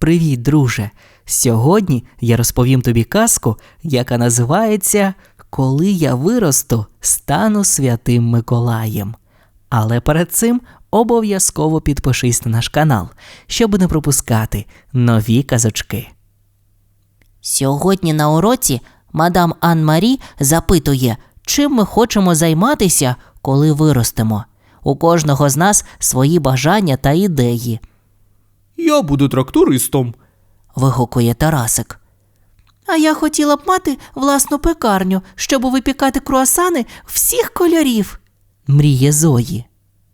Привіт, друже! Сьогодні я розповім тобі казку, яка називається Коли я виросту, стану святим Миколаєм. Але перед цим обов'язково підпишись на наш канал, щоб не пропускати нові казочки. Сьогодні на уроці мадам Ан-Марі запитує, чим ми хочемо займатися, коли виростемо. У кожного з нас свої бажання та ідеї, Я буду трактористом. вигукує Тарасик. А я хотіла б мати власну пекарню, щоб випікати круасани всіх кольорів, Мріє Зої.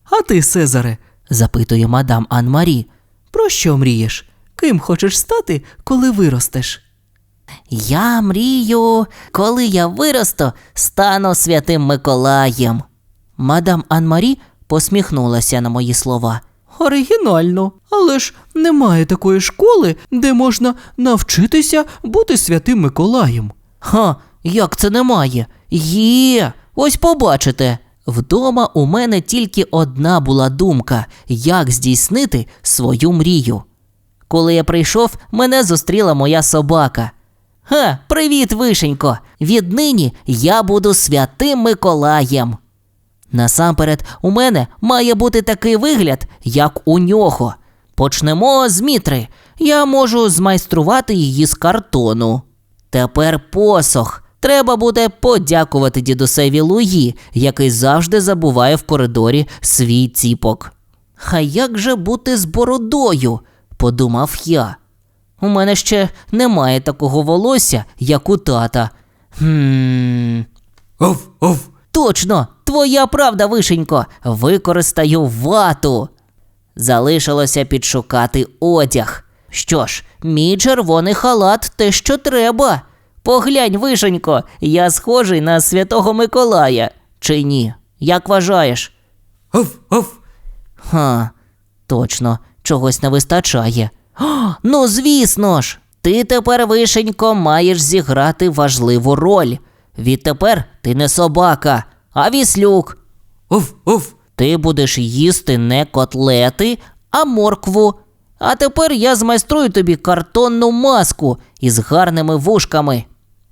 А ти, Сезаре, запитує мадам Ан-Марі. про що мрієш? Ким хочеш стати, коли виростеш? Я мрію, коли я виросту, стану святим Миколаєм. Мадам Ан-Марі посміхнулася на мої слова. Оригінально, але ж немає такої школи, де можна навчитися бути святим Миколаєм. Ха, як це немає? Є, ось побачите. Вдома у мене тільки одна була думка, як здійснити свою мрію. Коли я прийшов, мене зустріла моя собака. Ха, привіт, вишенько! Віднині я буду святим Миколаєм. Насамперед, у мене має бути такий вигляд, як у нього. Почнемо з мітри. Я можу змайструвати її з картону. Тепер посох. Треба буде подякувати дідусеві Луї, який завжди забуває в коридорі свій ціпок. А як же бути з бородою? подумав я. У мене ще немає такого волосся, як у тата. Хм. Ов, ов. Точно, твоя правда, вишенько. Використаю вату. Залишилося підшукати одяг. Що ж, мій червоний халат те, що треба. Поглянь, вишенько, я схожий на святого Миколая. Чи ні? Як вважаєш? Ов, ов. Ха, точно, чогось не вистачає. О, ну, звісно ж, ти тепер, вишенько, маєш зіграти важливу роль. Відтепер ти не собака, а віслюк. Ов, ов. Ти будеш їсти не котлети, а моркву. А тепер я змайструю тобі картонну маску із гарними вушками.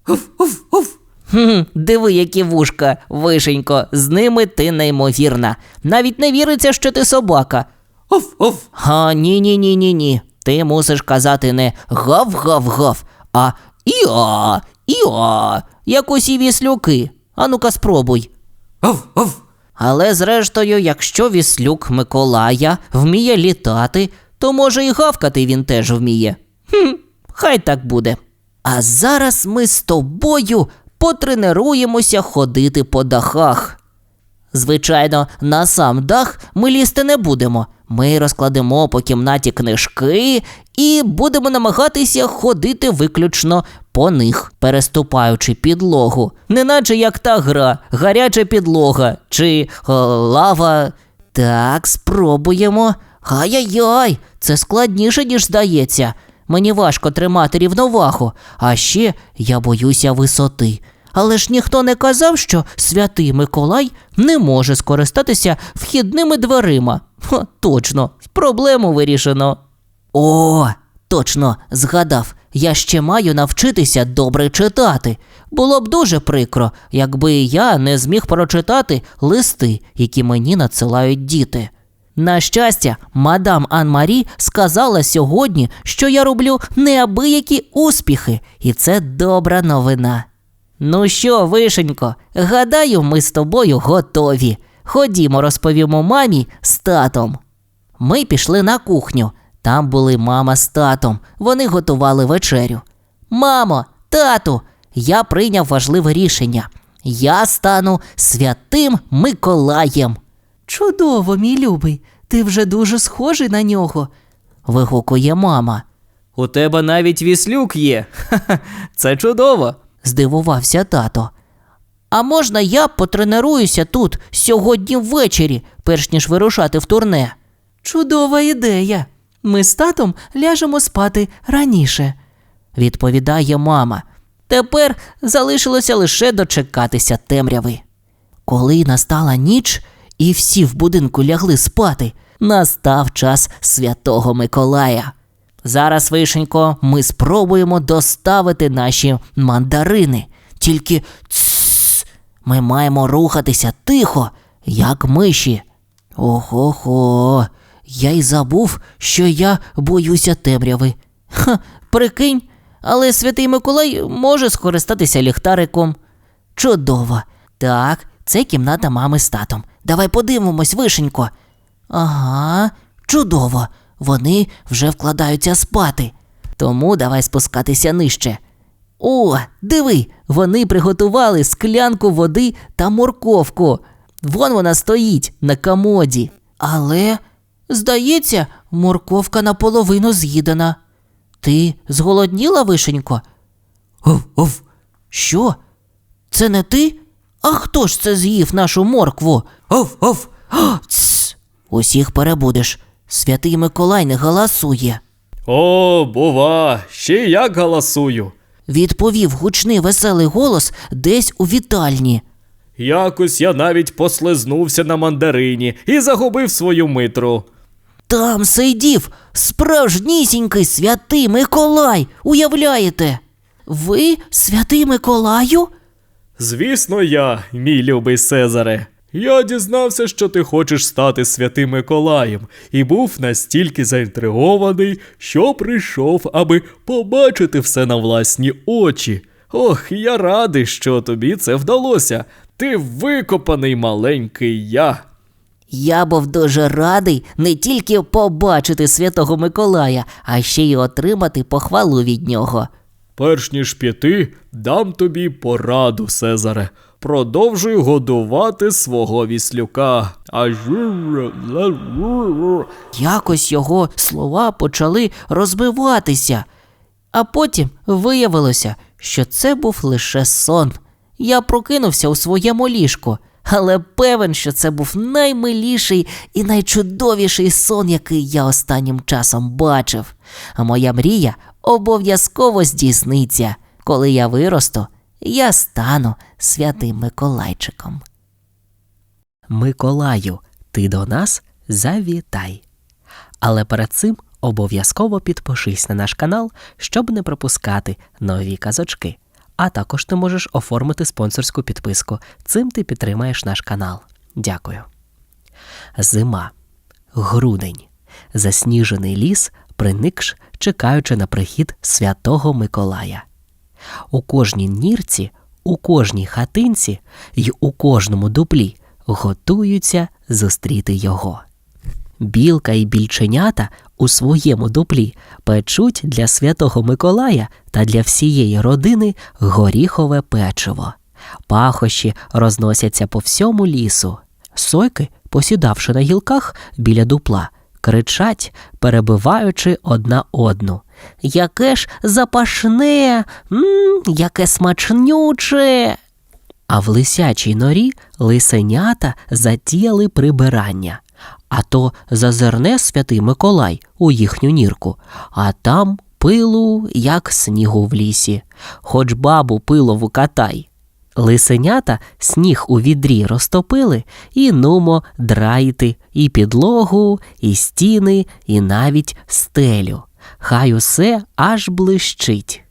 Ов, ов, ов. Хм, диви, які вушка, вишенько, з ними ти неймовірна. Навіть не віриться, що ти собака. Ов, ов. Га, ні, ні, ні, ні, ні. Ти мусиш казати не гав-гав-гав, а іа, іа, як усі віслюки. А ну-ка спробуй. Ов, ов. Але зрештою, якщо віслюк Миколая вміє літати, то може і гавкати він теж вміє. Хм, хай так буде. А зараз ми з тобою потренуємося ходити по дахах. Звичайно, на сам дах ми лізти не будемо. Ми розкладемо по кімнаті книжки і будемо намагатися ходити виключно по них, переступаючи підлогу. Неначе як та гра, гаряча підлога чи е, лава. Так, спробуємо. Ай-яй-яй, це складніше, ніж здається. Мені важко тримати рівновагу, а ще я боюся висоти. Але ж ніхто не казав, що святий Миколай не може скористатися вхідними дверима. Ха, точно, проблему вирішено. О, точно, згадав, я ще маю навчитися добре читати. Було б дуже прикро, якби я не зміг прочитати листи, які мені надсилають діти. На щастя, мадам Ан-Марі сказала сьогодні, що я роблю неабиякі успіхи, і це добра новина. Ну що, вишенько, гадаю, ми з тобою готові. Ходімо, розповімо мамі з татом. Ми пішли на кухню. Там були мама з татом. Вони готували вечерю. Мамо, тату, я прийняв важливе рішення. Я стану святим Миколаєм. Чудово, мій любий, ти вже дуже схожий на нього. вигукує мама. У тебе навіть віслюк є. Ха-ха, це чудово. Здивувався тато. А можна я потренуюся тут сьогодні ввечері, перш ніж вирушати в турне? Чудова ідея. Ми з татом ляжемо спати раніше. відповідає мама. Тепер залишилося лише дочекатися темряви. Коли настала ніч, і всі в будинку лягли спати, настав час святого Миколая. Зараз, вишенько, ми спробуємо доставити наші мандарини. Тільки цс, ми маємо рухатися тихо, як миші. Ого-го, я й забув, що я боюся темряви. Ха, прикинь, але святий Миколай може скористатися ліхтариком. Чудово. Так, це кімната мами з татом. Давай подивимось, вишенько. Ага, чудово. Вони вже вкладаються спати. Тому давай спускатися нижче. О, диви, вони приготували склянку води та морковку. Вон вона стоїть на комоді. Але, здається, морковка наполовину з'їдена. Ти зголодніла, вишенько? Ов, ов. Що? Це не ти? А хто ж це з'їв нашу моркву? Ов, ов. Цс, усіх перебудеш. Святий Миколай не галасує. О, бува, ще як галасую. Відповів гучний веселий голос десь у вітальні. Якось я навіть послизнувся на мандарині і загубив свою митру. Там сидів справжнісінький святий Миколай. Уявляєте? Ви святий Миколаю? Звісно, я, мій любий Сезаре. Я дізнався, що ти хочеш стати святим Миколаєм, і був настільки заінтригований, що прийшов, аби побачити все на власні очі. Ох, я радий, що тобі це вдалося. Ти викопаний маленький я. Я був дуже радий не тільки побачити святого Миколая, а ще й отримати похвалу від нього. Перш ніж піти, дам тобі пораду, Сезаре. Продовжуй годувати свого віслюка. А Якось його слова почали розбиватися, а потім виявилося, що це був лише сон. Я прокинувся у своєму ліжку, але певен, що це був наймиліший і найчудовіший сон, який я останнім часом бачив. А моя мрія обов'язково здійсниться. Коли я виросту, я стану святим Миколайчиком. Миколаю, ти до нас завітай. Але перед цим обов'язково підпишись на наш канал, щоб не пропускати нові казочки. А також ти можеш оформити спонсорську підписку. Цим ти підтримаєш наш канал. Дякую. Зима. Грудень. Засніжений ліс приникш, чекаючи на прихід святого Миколая. У кожній нірці, у кожній хатинці й у кожному дуплі готуються зустріти його. Білка і більченята у своєму дуплі печуть для святого Миколая та для всієї родини горіхове печиво. Пахощі розносяться по всьому лісу. Сойки, посідавши на гілках біля дупла, кричать, перебиваючи одна одну. Яке ж запашне, м яке смачнюче. А в лисячій норі лисенята затіяли прибирання. А то зазирне святий Миколай у їхню нірку, а там пилу, як снігу в лісі, хоч бабу пилову катай. Лисенята сніг у відрі розтопили і нумо драїти і підлогу, і стіни, і навіть стелю. Хай усе аж блищить.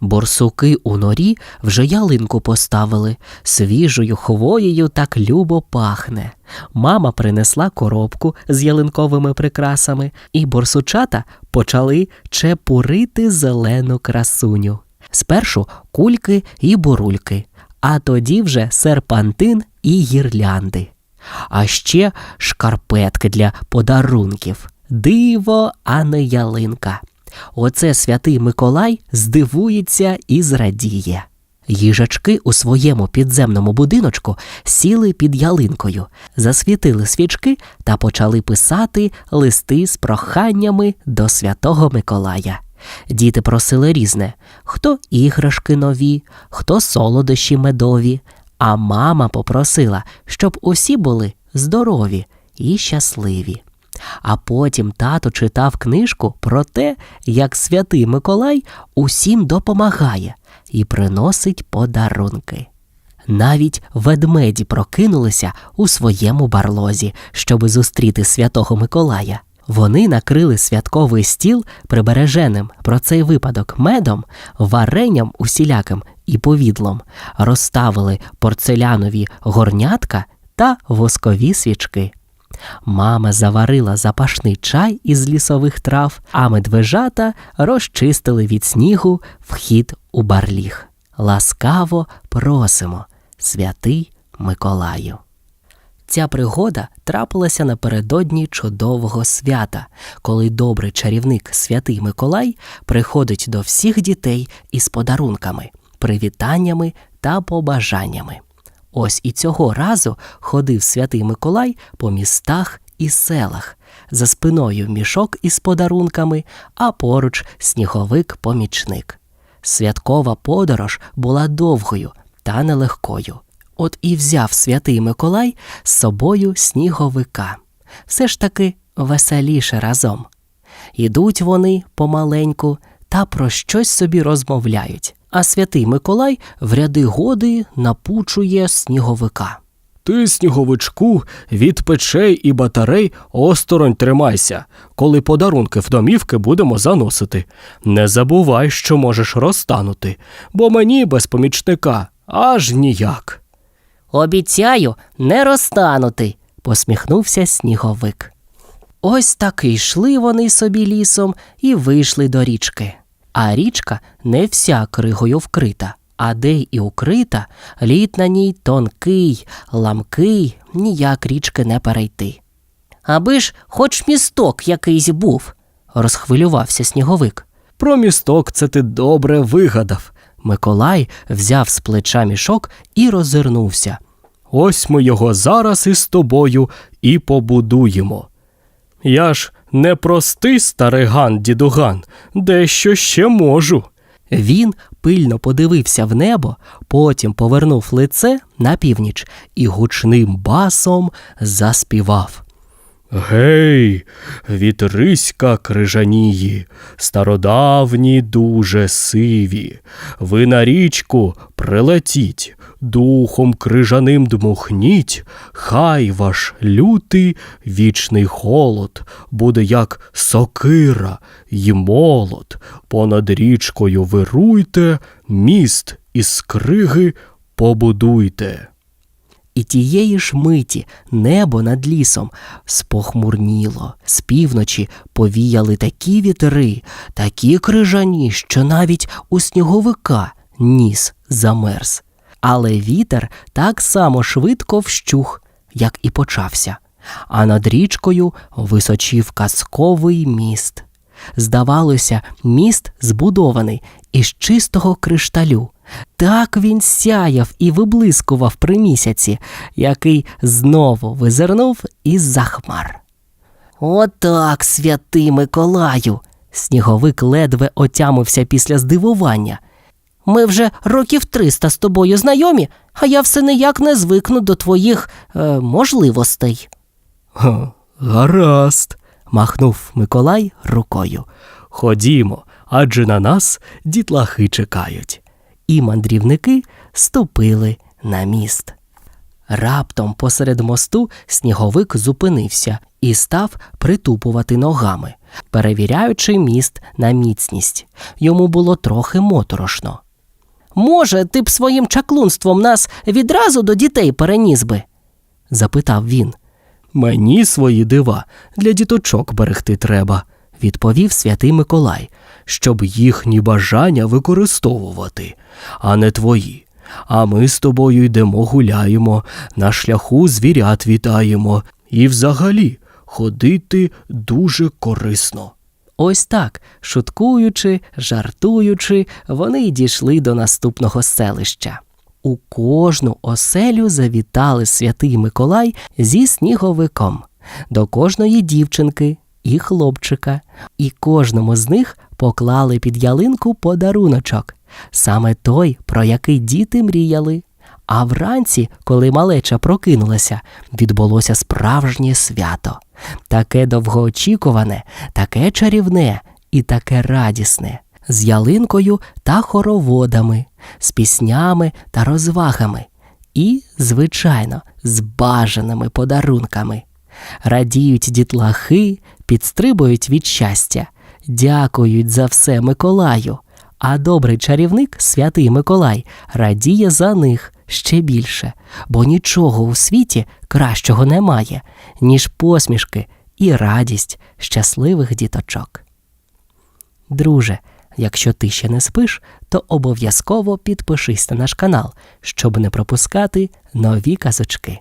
Борсуки у норі вже ялинку поставили, свіжою хвоєю так любо пахне. Мама принесла коробку з ялинковими прикрасами, і борсучата почали чепурити зелену красуню. Спершу кульки і бурульки, а тоді вже серпантин і гірлянди. А ще шкарпетки для подарунків. Диво, а не ялинка. Оце святий Миколай здивується і зрадіє. Їжачки у своєму підземному будиночку сіли під ялинкою, засвітили свічки та почали писати листи з проханнями до святого Миколая. Діти просили різне хто іграшки нові, хто солодощі медові, а мама попросила, щоб усі були здорові і щасливі. А потім тато читав книжку про те, як святий Миколай усім допомагає і приносить подарунки. Навіть ведмеді прокинулися у своєму барлозі, щоби зустріти святого Миколая. Вони накрили святковий стіл прибереженим про цей випадок медом, варенням усіляким і повідлом, розставили порцелянові горнятка та воскові свічки. Мама заварила запашний чай із лісових трав, а медвежата розчистили від снігу вхід у барліг. Ласкаво просимо, святий Миколаю. Ця пригода трапилася напередодні чудового свята, коли добрий чарівник святий Миколай приходить до всіх дітей із подарунками, привітаннями та побажаннями. Ось і цього разу ходив святий Миколай по містах і селах, за спиною мішок із подарунками, а поруч сніговик-помічник. Святкова подорож була довгою та нелегкою. От і взяв святий Миколай з собою сніговика. Все ж таки веселіше разом. Ідуть вони помаленьку та про щось собі розмовляють, а святий Миколай в ряди годи напучує сніговика. Ти, сніговичку, від печей і батарей осторонь тримайся, коли подарунки в домівки будемо заносити. Не забувай, що можеш розтанути, бо мені без помічника аж ніяк. Обіцяю не розтанути. посміхнувся сніговик. Ось так і йшли вони собі лісом і вийшли до річки. А річка не вся кригою вкрита, а де й укрита, лід на ній тонкий, ламкий, ніяк річки не перейти. Аби ж хоч місток якийсь був. Розхвилювався сніговик. Про місток це ти добре вигадав. Миколай взяв з плеча мішок і роззирнувся. Ось ми його зараз із тобою і побудуємо. Я ж не простий стариган дідуган, дещо ще можу. Він пильно подивився в небо, потім повернув лице на північ і гучним басом заспівав. Гей, вітриська крижанії, стародавні дуже сиві. Ви на річку прилетіть, духом крижаним дмухніть, хай ваш лютий вічний холод буде як сокира й молот. Понад річкою вируйте, міст із криги побудуйте. І тієї ж миті небо над лісом спохмурніло. З півночі повіяли такі вітри, такі крижані, що навіть у сніговика ніс замерз. Але вітер так само швидко вщух, як і почався. А над річкою височив казковий міст. Здавалося, міст збудований із чистого кришталю. Так він сяяв і виблискував при місяці, який знову визирнув із-за хмар. Отак, святий Миколаю. Сніговик ледве отямився після здивування. Ми вже років триста з тобою знайомі, а я все ніяк не звикну до твоїх е, можливостей. Гаразд. Махнув Миколай рукою. Ходімо, адже на нас дітлахи чекають. І мандрівники ступили на міст. Раптом посеред мосту сніговик зупинився і став притупувати ногами, перевіряючи міст на міцність. Йому було трохи моторошно. Може, ти б своїм чаклунством нас відразу до дітей переніс би? запитав він. Мені свої дива для діточок берегти треба, Відповів святий Миколай. щоб їхні бажання використовувати, а не твої. А ми з тобою йдемо гуляємо, на шляху звірят вітаємо, і взагалі ходити дуже корисно. Ось так, шуткуючи, жартуючи, вони й дійшли до наступного селища. У кожну оселю завітали святий Миколай зі сніговиком, до кожної дівчинки і хлопчика, і кожному з них поклали під ялинку подаруночок, саме той, про який діти мріяли. А вранці, коли малеча прокинулася, відбулося справжнє свято. Таке довгоочікуване, таке чарівне і таке радісне, з ялинкою та хороводами, з піснями та розвагами, і, звичайно, з бажаними подарунками. Радіють дітлахи, підстрибують від щастя, дякують за все Миколаю. А добрий чарівник, святий Миколай, радіє за них ще більше, бо нічого у світі кращого немає, ніж посмішки і радість щасливих діточок. Друже, якщо ти ще не спиш, то обов'язково підпишись на наш канал, щоб не пропускати нові казочки.